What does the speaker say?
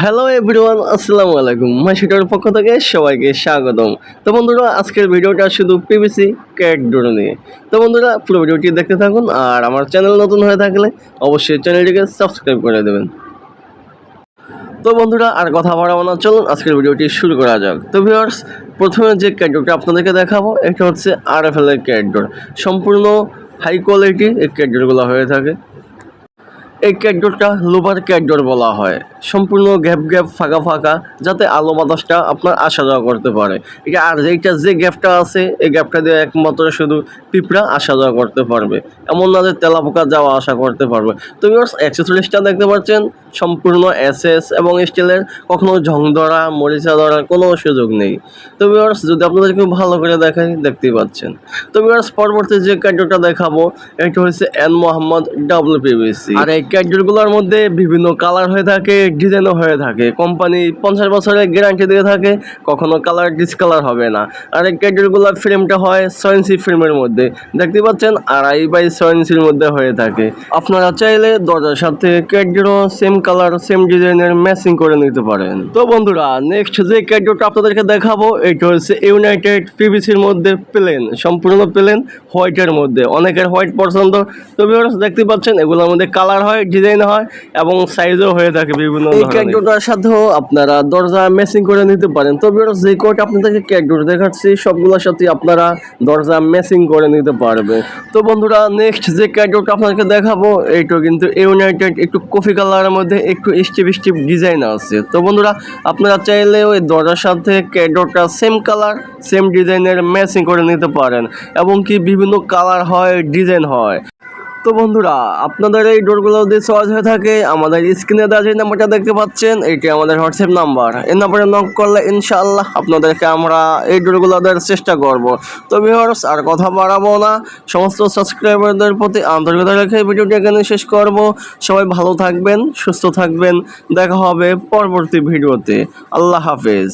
Hello everyone আসসালামু আলাইকুম। মাসিটার পক্ষ থেকে সবাইকে স্বাগতম। তো বন্ধুরা, আজকের ভিডিওটা শুধু পিভিসি ক্যাট ডোর নিয়ে। তো বন্ধুরা, পুরো ভিডিওটি দেখতে থাকুন আর আমার চ্যানেল নতুন হয়ে থাকলে অবশ্যই চ্যানেলটিকে সাবস্ক্রাইব করে দেবেন। তো বন্ধুরা, আর কথা বাড়াবো না, চলুন আজকের ভিডিওটি শুরু করা যাক। তো ভিউয়ার্স প্রথমে যে ক্যাটডোরটা আপনাদেরকে দেখাবো, এটা হচ্ছে আর এফ এল এর ক্যাটডোর সম্পূর্ণ হাই কোয়ালিটি এই ক্যাটডোরগুলো হয়ে থাকে। এই ক্যাটডোরটা লোভার ক্যাটডোর বলা হয়। সম্পূর্ণ গ্যাপ গ্যাপ, ফাঁকা ফাঁকা, যাতে আলো বাতাসটা আপনার আসা যাওয়া করতে পারে। এটা আর এইটা যে গ্যাপটা আছে, এই গ্যাপটা দিয়ে একমাত্র শুধু পিঁপড়া আসা যাওয়া করতে পারবে। এমন না যে তেলাপোকা যাওয়া আসা করতে পারবে। তো ভিউয়ার্স অ্যাক্সেসরিজটা দেখতে পাচ্ছেন। সম্পূর্ণ এসএস এবং স্টিলের, কখনো ঝং ধরা, মরিচা ধরার কোনো সুযোগ নেই। তো ভিউয়ার্স যদি আপনাদেরকে ভালো করে দেখাই, দেখতেই পাচ্ছেন। তো ভিউয়ার্স পরবর্তী যে ক্যাডোরটা দেখাবো, এটা হচ্ছে এন মোহাম্মদ ডাব্লিউ পিবিসি আর এই ক্যাডোরগুলোর মধ্যে বিভিন্ন কালার হয়ে থাকে, ডিজাইনও হয়ে থাকে। কোম্পানি পঞ্চাশ বছরের গ্যারান্টি দিয়ে থাকে, কখনো কালার ডিসকালার হবে না। আর এই ক্যাডোরগুলোর ফ্রেমটা হয় ছয় ইঞ্চি ফ্রেমের মধ্যে। দেখতে পাচ্ছেন আড়াই বাই ছয় ইঞ্চির মধ্যে হয়ে থাকে। আপনারা চাইলে দরজার সাথে ক্যাডোরও সেম কালার সেম ডিজাইনের ম্যাচিং করে নিতে পারেন। তো বন্ধুরা নেক্সট যে ক্যাডোরটা আপনাদেরকে দেখাবো, এটা হচ্ছে ইউনাইটেড পিভিসির মধ্যে প্লেন সম্পূর্ণ প্লেন হোয়াইটের মধ্যে। অনেকের হোয়াইট পছন্দ। তো দেখতে পাচ্ছেন, এগুলোর মধ্যে কালার হয় ডিজাইন হয় এবং সাইজও হয়ে থাকে বিভিন্ন এই ক্যাডোরটার সাথেও আপনারা দরজা ম্যাচিং করে নিতে পারেন। তো ভিউয়ার্স যে কোট আপনাদেরকে ক্যাডোর দেখাচ্ছি সবগুলোর সাথে আপনারা দরজা ম্যাচিং করে নিতে পারবে। তো বন্ধুরা নেক্সট যে ক্যাডোরটা আপনাদেরকে দেখাবো এইটা কিন্তু ইউনাইটেড একটু কফি কালারের মধ্যে একটু স্টিপ স্টিপ ডিজাইন আছে। তো বন্ধুরা আপনারা চাইলে ওই দরজার সাথে ক্যাডোরটা সেম কালার সেম ডিজাইনের ম্যাচিং করে নিতে পারেন। এবং কি বিভিন্ন কালার হয় ডিজাইন হয়। তো বন্ধুরা, আপনাদের এই ডোরগুলো যদি সহজ হয়ে থাকে, আমাদের স্ক্রিনে দেওয়া যে নাম্বারটা দেখতে পাচ্ছেন, এটি আমাদের হোয়াটসঅ্যাপ নাম্বার। এই নাম্বারে নক করলে ইনশাআল্লাহ আপনাদেরকে আমরা এই ডোরগুলো দেওয়ার চেষ্টা করব। তো ভিউয়ার্স আর কথা বাড়াবো না, সমস্ত সাবস্ক্রাইবারদের প্রতি আন্তরিকতা রেখে ভিডিওটি এখানে শেষ করব। সবাই ভালো থাকবেন, সুস্থ থাকবেন, দেখা হবে পরবর্তী ভিডিওতে। আল্লাহ হাফেজ।